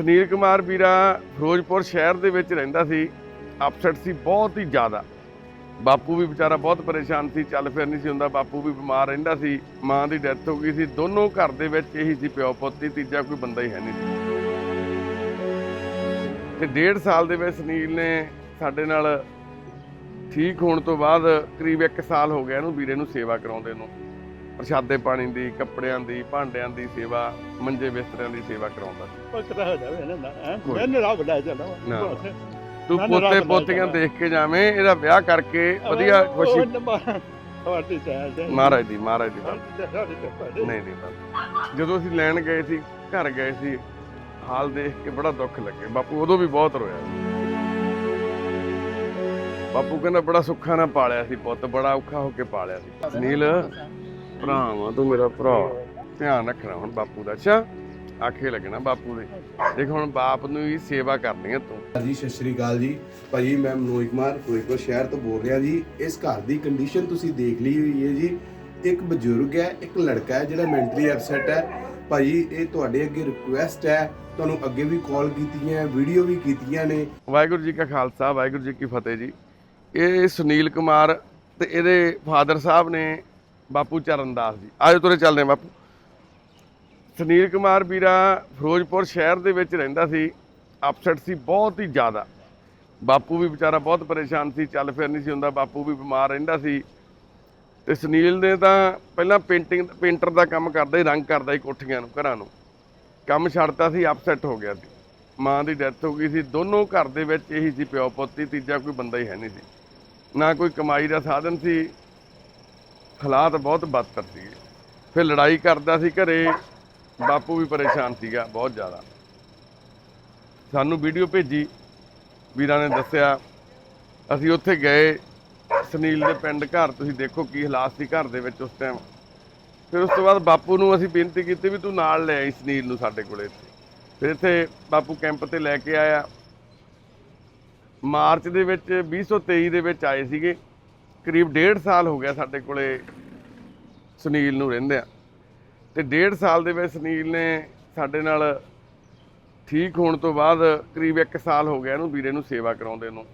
ਸੁਨੀਲ ਕੁਮਾਰ ਵੀਰਾ ਫਿਰੋਜ਼ਪੁਰ ਸ਼ਹਿਰ ਦੇ ਵਿੱਚ ਰਹਿੰਦਾ ਸੀ। ਅਪਸੈਟ ਸੀ ਬਹੁਤ ਹੀ ਜ਼ਿਆਦਾ। ਬਾਪੂ ਵੀ ਵਿਚਾਰਾ ਬਹੁਤ ਪਰੇਸ਼ਾਨ ਸੀ, ਚੱਲ ਫਿਰ ਨਹੀਂ ਸੀ ਹੁੰਦਾ। ਬਾਪੂ ਵੀ ਬਿਮਾਰ ਰਹਿੰਦਾ ਸੀ, ਮਾਂ ਦੀ ਡੈਥ ਹੋ ਗਈ ਸੀ। ਦੋਨੋਂ ਘਰ ਦੇ ਵਿੱਚ ਇਹੀ ਸੀ ਪਿਓ ਪੁੱਤ ਹੀ ਤੀਜਾ ਕੋਈ ਬੰਦਾ ਹੀ ਹੈ ਨਹੀਂ ਸੀ। ਤੇ ਡੇਢ ਸਾਲ ਦੇ ਵਿੱਚ ਸੁਨੀਲ ਨੇ ਸਾਡੇ ਨਾਲ ਠੀਕ ਹੋਣ ਤੋਂ ਬਾਅਦ ਕਰੀਬ 1 ਸਾਲ ਹੋ ਗਿਆ ਇਹਨੂੰ ਵੀਰੇ ਨੂੰ ਸੇਵਾ ਕਰਾਉਂਦੇ ਨੂੰ। ਪ੍ਰਸ਼ਾਦੇ ਪਾਣੀ ਦੀ ਕੱਪੜਿਆਂ ਦੀ ਭਾਂਡਿਆਂ ਦੀ ਸੇਵਾ ਮੰਜੇ ਬਿਸਤਰਿਆਂ ਦੀ ਸੇਵਾ ਕਰਾਉਂਦਾ ਸੀ। ਪੱਕਦਾ ਹੋ ਜਾਵੇ ਨਾ ਨਾ ਨਾ। ਤੂੰ ਨਾ, ਨਾ, ਪੋਤੇ ਰੱਬ ਪੋਤੀਆਂ ਦੇਖ ਕੇ ਜਾਵੇਂ ਇਹਦਾ ਵਿਆਹ ਕਰਕੇ ਵਧੀਆ ਖੁਸ਼ੀ ਨੰਬਰ ਤੁਹਾਡੀ ਚਾਹ ਮਹਾਰਾਜ ਦੀ ਮਹਾਰਾਜ ਦੀ ਬਸ। ਨਹੀਂ ਨਹੀਂ ਬਸ। ਜਦੋਂ ਅਸੀਂ ਲੈਣ ਗਏ ਸੀ ਘਰ ਗਏ ਸੀ ਹਾਲ ਦੇਖ ਕੇ ਬੜਾ ਦੁੱਖ ਲੱਗੇ। ਬਾਪੂ ਉਦੋਂ ਵੀ ਬਹੁਤ ਰੋਇਆ ਬਾਪੂ ਕਹਿੰਦਾ ਬੜਾ ਸੁੱਖਾ ਨਾਲ ਪਾਲਿਆ ਸੀ ਪੁੱਤ ਬੜਾ ਔਖਾ ਹੋ ਕੇ ਪਾਲਿਆ ਸੀ। ਸੁਨੀਲ ਭਰਾਵਾ ਤੂੰ ਮੇਰਾ ਭਰਾ। ਧਿਆਨ ਰੱਖਣਾ ਹੁਣ ਬਾਪੂ ਦਾ। ਅੱਛਾ? ਆਖੇ ਲੱਗਣਾ ਬਾਪੂ ਦੇ। ਦੇਖ ਹੁਣ ਬਾਪ ਨੂੰ ਹੀ ਸੇਵਾ ਕਰਨੀ ਹੈ ਤੂੰ। ਜੀ ਸਤਿ ਸ਼੍ਰੀ ਅਕਾਲ ਜੀ। ਭਾਜੀ ਮੈਂ ਮਨੋਜ ਕੁਮਾਰ ਫਿਰੋਜ਼ਪੁਰ ਸ਼ਹਿਰ ਤੋਂ ਬੋਲ ਰਿਹਾ ਜੀ। ਇਸ ਘਰ ਦੀ ਕੰਡੀਸ਼ਨ ਤੁਸੀਂ ਦੇਖ ਲਈ ਹੋਈ ਹੈ ਜੀ। ਇੱਕ ਬਜ਼ੁਰਗ ਹੈ ਇੱਕ ਲੜਕਾ ਹੈ ਜਿਹੜਾ ਮੈਂਟਲੀ ਅਪਸੈਟ ਹੈ। ਭਾਜੀ ਇਹ ਤੁਹਾਡੇ ਅੱਗੇ ਰਿਕੁਐਸਟ ਹੈ। ਤੁਹਾਨੂੰ ਅੱਗੇ ਵੀ ਕਾਲ ਕੀਤੀਆਂ ਵੀਡੀਓ ਵੀ ਕੀਤੀਆਂ ਨੇ। ਵਾਹਿਗੁਰੂ ਜੀ ਕਾ ਖਾਲਸਾ ਵਾਹਿਗੁਰੂ ਜੀ ਕੀ ਫਤਿਹ ਜੀ। ਇਹ ਸੁਨੀਲ ਕੁਮਾਰ ਤੇ ਇਹਦੇ ਫਾਦਰ ਸਾਹਿਬ ਨੇ ਬਾਪੂ ਚਰਨਦਾਸ ਜੀ। ਆਜੋ ਤੁਰੇ ਚੱਲਦੇ ਹਾਂ ਬਾਪੂ। ਸੁਨੀਲ ਕੁਮਾਰ ਵੀਰਾ ਫਿਰੋਜ਼ਪੁਰ ਸ਼ਹਿਰ ਦੇ ਵਿੱਚ ਰਹਿੰਦਾ ਸੀ। ਅਪਸੈਟ ਸੀ ਬਹੁਤ ਹੀ ਜ਼ਿਆਦਾ। ਬਾਪੂ ਵੀ ਵਿਚਾਰਾ ਬਹੁਤ ਪਰੇਸ਼ਾਨ ਸੀ, ਚੱਲ ਫਿਰ ਨਹੀਂ ਸੀ ਹੁੰਦਾ, ਬਾਪੂ ਵੀ ਬਿਮਾਰ ਰਹਿੰਦਾ ਸੀ। ਤੇ ਸੁਨੀਲ ਨੇ ਤਾਂ ਪਹਿਲਾਂ ਪੇਂਟਿੰਗ, ਪੇਂਟਰ ਦਾ ਕੰਮ ਕਰਦਾ ਹੀ ਰੰਗ ਕਰਦਾ ਹੀ ਕੋਠੀਆਂ ਨੂੰ, ਘਰਾਂ ਨੂੰ। ਕੰਮ ਛੱਡਤਾ ਸੀ ਅਪਸੈਟ ਹੋ ਗਿਆ ਸੀ। ਮਾਂ ਦੀ ਡੈਥ ਹੋ ਗਈ ਸੀ। ਦੋਨੋਂ ਘਰ ਦੇ ਵਿੱਚ ਇਹੀ ਸੀ ਪਿਓ ਪੁੱਤ ਤੀਜਾ ਕੋਈ ਬੰਦਾ ਹੀ ਹੈ ਨਹੀਂ ਸੀ। ਨਾ ਕੋਈ ਕਮਾਈ ਦਾ ਸਾਧਨ ਸੀ ਹਾਲਾਤ ਬਹੁਤ ਬਦਤਰ ਸੀਗੇ। ਫਿਰ ਲੜਾਈ ਕਰਦਾ ਸੀ ਘਰੇ, ਬਾਪੂ ਵੀ ਪਰੇਸ਼ਾਨ ਸੀਗਾ ਬਹੁਤ ਜ਼ਿਆਦਾ। ਸਾਨੂੰ ਵੀਡੀਓ ਭੇਜੀ, ਵੀਰਾਂ ਨੇ ਦੱਸਿਆ, ਅਸੀਂ ਉੱਥੇ ਗਏ, ਸੁਨੀਲ ਦੇ ਪਿੰਡ ਘਰ, ਤੁਸੀਂ ਦੇਖੋ ਕੀ ਹਾਲਾਤ ਸੀ ਘਰ ਦੇ ਵਿੱਚ ਉਸ ਟਾਈਮ ਫਿਰ ਉਸ ਤੋਂ ਬਾਅਦ ਬਾਪੂ ਨੂੰ ਅਸੀਂ ਬੇਨਤੀ ਕੀਤੀ ਵੀ ਤੂੰ ਨਾਲ ਲੈ ਆਈ ਸੁਨੀਲ ਨੂੰ ਸਾਡੇ ਕੋਲੇ ਇੱਥੇ। ਫਿਰ ਇੱਥੇ ਬਾਪੂ ਕੈਂਪ ਤੇ ਲੈ ਕੇ ਆਇਆ। ਮਾਰਚ ਦੇ ਵਿੱਚ 2023 ਦੇ ਵਿੱਚ ਆਏ ਸੀਗੇ। ਕਰੀਬ ਡੇਢ ਸਾਲ ਹੋ ਗਿਆ ਸਾਡੇ ਕੋਲੇ ਸੁਨੀਲ ਨੂੰ ਰਹਿੰਦੇ ਆ। ਤੇ ਡੇਢ ਸਾਲ ਦੇ ਵਿੱਚ ਸੁਨੀਲ ਨੇ ਸਾਡੇ ਨਾਲ ਠੀਕ ਹੋਣ ਤੋਂ ਬਾਅਦ ਕਰੀਬ 1 ਸਾਲ ਹੋ ਗਿਆ ਇਹਨੂੰ ਵੀਰੇ ਨੂੰ ਸੇਵਾ ਕਰਾਉਂਦੇ ਨੂੰ।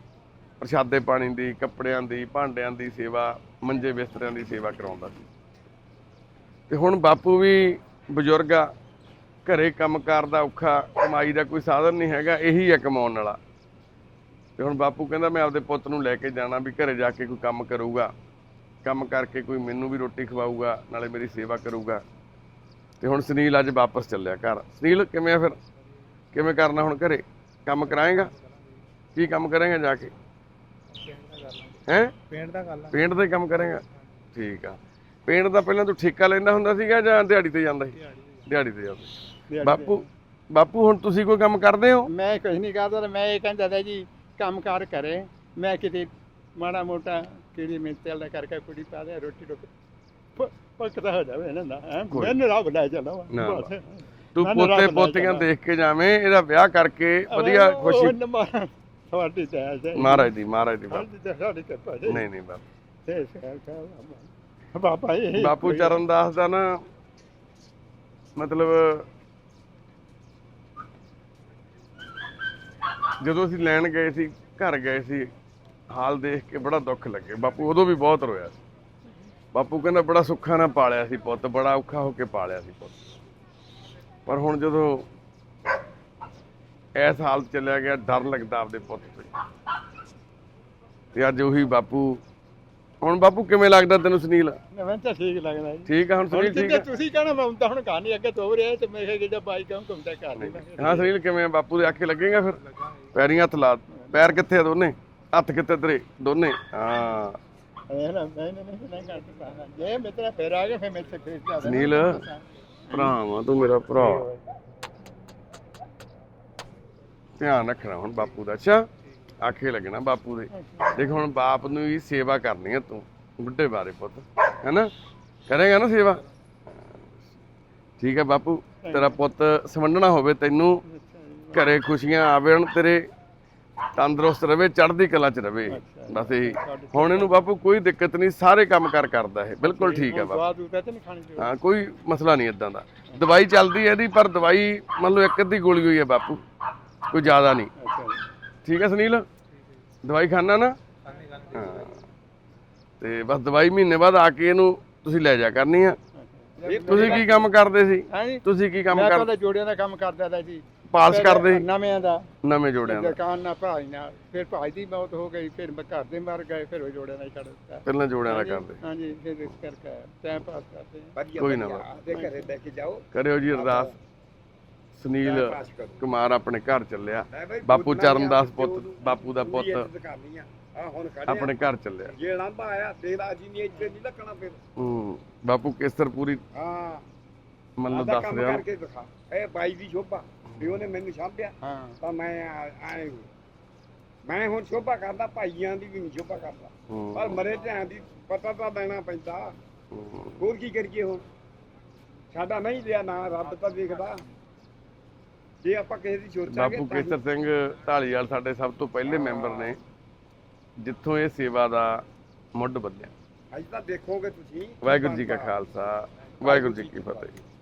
ਪ੍ਰਸ਼ਾਦੇ ਪਾਣੀ ਦੀ, ਕੱਪੜਿਆਂ ਦੀ, ਭਾਂਡਿਆਂ ਦੀ ਸੇਵਾ, ਮੰਜੇ ਬਿਸਤਰਿਆਂ ਦੀ ਸੇਵਾ ਕਰਾਉਂਦਾ ਸੀ। ਤੇ ਹੁਣ ਬਾਪੂ ਵੀ ਬਜ਼ੁਰਗ ਆ, ਘਰੇ ਕੰਮਕਾਰ ਦਾ ਔਖਾ, ਕਮਾਈ ਦਾ ਕੋਈ ਸਾਧਨ ਨਹੀਂ ਹੈਗਾ, ਇਹੀ ਆ ਕਮਾਉਣ ਵਾਲਾ। ਤੇ ਹੁਣ ਬਾਪੂ ਕਹਿੰਦਾ ਮੈਂ ਆਪਦੇ ਪੁੱਤ ਨੂੰ ਲੈ ਕੇ ਜਾਣਾ ਵੀ ਘਰੇ ਜਾ ਕੇ ਕੋਈ ਕੰਮ ਕਰੂਗਾ। ਕੰਮ ਕਰਕੇ ਕੋਈ ਮੈਨੂੰ ਵੀ ਰੋਟੀ ਖਵਾਊਗਾ ਨਾਲੇ ਮੇਰੀ ਸੇਵਾ ਕਰੂਗਾ। ਤੇ ਹੁਣ ਸੁਨੀਲ ਅੱਜ ਵਾਪਸ ਚੱਲਿਆ ਘਰ। ਸੁਨੀਲ ਕਿਵੇਂ ਆ ਫਿਰ? ਕਿਵੇਂ ਕਰਨਾ ਹੁਣ ਘਰੇ? ਕੰਮ ਕਰਾਏਗਾ? ਕੀ ਕੰਮ ਕਰੇਗਾ ਜਾ ਕੇ? ਹੈ? ਪੇਂਟ ਦਾ ਗੱਲ ਪੇਂਟ ਦਾ ਹੀ ਕੰਮ ਕਰੇਗਾ ਠੀਕ ਆ। ਪੇਂਟ ਦਾ ਪਹਿਲਾਂ ਤੂੰ ਠੇਕਾ ਲੈਂਦਾ ਹੁੰਦਾ ਸੀਗਾ ਜਾਂ ਦਿਹਾੜੀ ਤੇ ਜਾਂਦਾ ਸੀ? ਦਿਹਾੜੀ ਤੇ ਜਾਂਦਾ। ਬਾਪੂ ਬਾਪੂ ਹੁਣ ਤੁਸੀਂ ਕੋਈ ਕੰਮ ਕਰਦੇ ਹੋ? ਮੈਂ ਕੁਝ ਨਹੀਂ ਕਰਦਾ ਮੈਂ ਇਹ ਕਹਿੰਦਾ ਜੀ ਕੰਮ ਕਾਰ ਕਰੇ ਮੈਂ ਕਿਤੇ ਮਾੜਾ ਮੋਟਾ ਕਿਹੜੀ ਮਿੰਤਲ ਦਾ ਕਰਕੇ ਕੁੜੀ ਪਾ ਦੇ ਰੋਟੀ ਰੋਟੀ ਪੱਕਦਾ ਹੋ ਜਾਵੇ ਨਾ ਨਾ। ਮੈਨੂੰ ਰੱਬ ਲੈ ਚੱਲੋ ਬਸ। ਤੂੰ ਪੋਤੇ ਪੋਤੀਆਂ। ਦੇਖ ਕੇ ਜਾਵੇਂ ਇਹਦਾ ਵਿਆਹ ਕਰਕੇ ਵਧੀਆ ਖੁਸ਼ੀ। ਤੁਹਾਡੀ ਚਾਹ ਚਾਹ ਮਹਾਰਾਜ ਦੀ ਮਹਾਰਾਜ ਦੀ ਨਹੀਂ ਨਹੀਂ ਬਾਪੂ। ਬਾਪੂ ਚਰਨਦਾਸ ਦਾ ਨਾ ਮਤਲਬ ਜਦੋਂ ਅਸੀਂ ਲੈਣ ਗਏ ਸੀ, ਘਰ ਗਏ ਸੀ, ਹਾਲ ਦੇਖ ਕੇ ਬੜਾ ਦੁੱਖ ਲੱਗੇ। ਬਾਪੂ ਉਦੋਂ ਵੀ ਬਹੁਤ ਰੋਇਆ ਸੀ। ਬਾਪੂ ਕਹਿੰਦਾ ਬੜਾ ਸੁੱਖਾ ਨਾਲ ਪਾਲਿਆ ਸੀ ਪੁੱਤ, ਬੜਾ ਔਖਾ ਹੋ ਕੇ ਪਾਲਿਆ ਸੀ ਪੁੱਤ। ਪਰ ਹੁਣ ਜਦੋਂ ਇਸ ਹਾਲਤ ਚੱਲਿਆ ਗਿਆ, ਡਰ ਲੱਗਦਾ ਆਪਦੇ ਪੁੱਤ ਤੋਂ। ਤੇ ਅੱਜ ਉਹੀ ਬਾਪੂ ਹੁਣ ਬਾਪੂ ਕਿਵੇਂ ਲੱਗਦਾ ਤੈਨੂੰ ਸੁਨੀਲ? ਮੈਨੂੰ ਤਾਂ ਠੀਕ ਲੱਗਦਾ ਜੀ। ਠੀਕ ਆ ਹੁਣ ਹੁਣ ਸੁਨੀਲ ਠੀਕ ਜਿੱਦਾਂ ਆ? ਤੁਸੀਂ ਕਹਿਣਾ ਮੈਂ ਤਾਂ ਹੁਣ ਕਹਾਣੀ ਅੱਗੇ ਤੋਰ ਰਿਹਾ ਤੇ ਮੇਰੇ ਜਿਹੜਾ ਬਾਈਕ ਆ ਉਹ ਘੁੰਮਦਾ ਕਰ ਲੈਂਦਾ ਹਾਂ ਸੁਨੀਲ ਕਿਵੇਂ ਆ? ਬਾਪੂ ਦੇ ਆਖੇ ਲੱਗੇਗਾ ਫਿਰ? ਪੈਰੀਂ ਹੱਥ ਲਾ ਪੈਰ ਕਿੱਥੇ ਆ ਦੋਨੇ? ਹੱਥ ਕਿੱਥੇ ਤੇਰੇ? ਦੋਨੇ? ਹਾਂ। ਸੁਨੀਲ ਭਰਾਵਾ ਤੂੰ ਮੇਰਾ ਭਰਾ। ਧਿਆਨ ਰੱਖਣਾ ਹੁਣ ਬਾਪੂ ਦਾ। ਅੱਛਾ? ਆਖੇ ਲੱਗਣਾ ਬਾਪੂ ਦੇ। ਦੇਖ ਹੁਣ ਬਾਪ ਨੂੰ ਹੀ ਸੇਵਾ ਕਰਨੀ ਹੈ ਤੂੰ ਬੁੱਢੇ ਬਾਰੇ ਪੁੱਤ ਹੈਨਾ? ਕਰੇਗਾ ਨਾ ਸੇਵਾ? ਠੀਕ ਹੈ ਬਾਪੂ ਤੇਰਾ ਪੁੱਤ ਸਮੰਡਣਾ ਹੋਵੇ ਤੈਨੂੰ ਘਰੇ ਖੁਸ਼ੀਆਂ ਆਵੇਣ ਤੇਰੇ ਤੰਦਰੁਸਤ ਰਵੇ ਚੜ੍ਹਦੀ ਕਲਾ ਚ ਰਵੇ। ਬਸ ਇਹੀ। ਹੁਣ ਇਹਨੂੰ ਬਾਪੂ ਕੋਈ ਦਿੱਕਤ ਨਹੀਂ ਸਾਰੇ ਕੰਮ ਕਰ ਕਰਦਾ ਇਹ। ਬਿਲਕੁਲ ਠੀਕ ਹੈ ਬਾਪੂ। ਹਾਂ ਕੋਈ ਮਸਲਾ ਨਹੀਂ ਇਦਾਂ ਦਾ। ਦਵਾਈ ਚੱਲਦੀ ਹੈ ਇਹਦੀ ਪਰ ਦਵਾਈ ਮੰਨ ਲਓ ਇੱਕ ਅੱਧੀ ਗੋਲੀ ਹੋਈ ਹੈ ਬਾਪੂ ਕੋਈ ਜ਼ਿਆਦਾ ਨਹੀਂ। ਠੀਕ ਹੈ ਸੁਨੀਲ? ਦਵਾਈ ਖਾਣਾ ਨਾ? ਹਾਂ। ਤੇ ਬਸ ਦਵਾਈ ਮਹੀਨੇ ਬਾਅਦ ਆ ਕੇ ਇਹਨੂੰ ਤੁਸੀਂ ਲੈ ਜਾ ਕਰਨੀ ਆ। ਤੁਸੀਂ ਕੀ ਕੰਮ ਕਰਦੇ ਸੀ? ਹਾਂਜੀ। ਤੁਸੀਂ ਕੀ ਕੰਮ ਮੈਂ ਕਰ ਤਾਂ ਜੋੜਿਆਂ ਦਾ ਕੰਮ ਕਰਦਾ ਤਾ ਜੀ। ਪਾਲਸ ਕਰਦੇ ਨਵਿਆਂ ਦਾ। ਨਵੇਂ ਜੋੜਿਆਂ ਦਾ। ਦੁਕਾਨ ਨਾਲ ਭਾਈ ਨਾਲ ਫਿਰ ਭਾਈ ਦੀ ਮੌਤ ਹੋ ਗਈ ਫਿਰ ਮੈਂ ਘਰ ਦੇ ਮਰ ਗਏ ਫਿਰ ਉਹ ਜੋੜਿਆਂ ਨਾਲ ਹੀ ਛੱਡ ਦਿੱਤਾ। ਪਹਿਲਾਂ ਜੋੜਿਆਂ ਦਾ ਕਰਦੇ ਹਾਂਜੀ ਫਿਰ ਇਸ ਕਰਕੇ ਟਾਈਮ ਪਾਸ ਕਰਦੇ ਕੋਈ ਨਾ ਘਰੇ ਲੈ ਕੇ ਜਾਓ ਕਰਿਓ ਜੀ ਅਰਦਾਸ। ਸੁਨੀਲ ਕੁਮਾਰ ਆਪਣੇ ਘਰ ਚੱਲਿਆ। ਬਾਪੂ ਚਰਨਦਾਸ ਪੁੱਤ ਬਾਪੂ ਦਾ ਪੁੱਤ ਆਪਣੇ ਘਰ ਚੱਲਿਆ। ਜੇ ਲੰਬਾ ਆਇਆ ਤੇਰਾ ਜੀ ਨਹੀਂ ਇੱਥੇ ਨਹੀਂ ਲੱਗਣਾ ਫਿਰ। ਹੂੰ ਬਾਪੂ ਕਿਸਰ ਪੂਰੀ ਹਾਂ। ਆਪਦਾ ਦੱਸ ਰਿਹਾ। ਕਰਕੇ ਦਿਖਾ। ਇਹ ਬਾਈ ਦੀ ਸ਼ੋਭਾ ਵੀ ਉਹਨੇ ਮੈਨੂੰ ਸਾਂਭਿਆ। ਹਾਂ। ਤਾਂ ਮੈਂ ਆਏ ਮੈਂ ਹੁਣ ਸ਼ੋਭਾ ਕਰਦਾ ਭਾਈਆਂ ਦੀ ਵੀ ਨਹੀਂ ਸ਼ੋਭਾ ਕਰਦਾ। ਪਰ ਮਰੇ ਧਿਆਨ ਦੀ ਪਤਾ ਤਾਂ ਦੇਣਾ ਪੈਂਦਾ। ਹੂੰ। ਹੋਰ ਕੀ ਕਰੀਏ ਹੁਣ? ਸਾਡਾ ਨਹੀਂ ਲਿਆ ਨਾ ਰੱਬ ਤਾਂ ਦੇਖਦਾ। ਜੇ ਆਪਾਂ ਕਿਸੇ ਦੀ ਸੋਚਾਂਗੇ ਬਾਪੂ ਤਾਂ ਹੀ- ਕੇਸਰ ਸਿੰਘ ਢਾਲੀਵਾਲ ਸਾਡੇ ਸਭ ਤੋਂ ਪਹਿਲੇ ਮੈਂਬਰ ਨੇ ਜਿੱਥੋਂ ਇਹ ਸੇਵਾ ਦਾ ਮੁੱਢ ਬੱਲਿਆ ਅੱਜ ਤਾਂ ਦੇਖੋਗੇ ਤੁਸੀਂ। ਵਾਹਿਗੁਰੂ ਜੀ ਕਾ ਖਾਲਸਾ ਵਾਹਿਗੁਰੂ ਜੀ ਕੀ ਫਤਿਹ।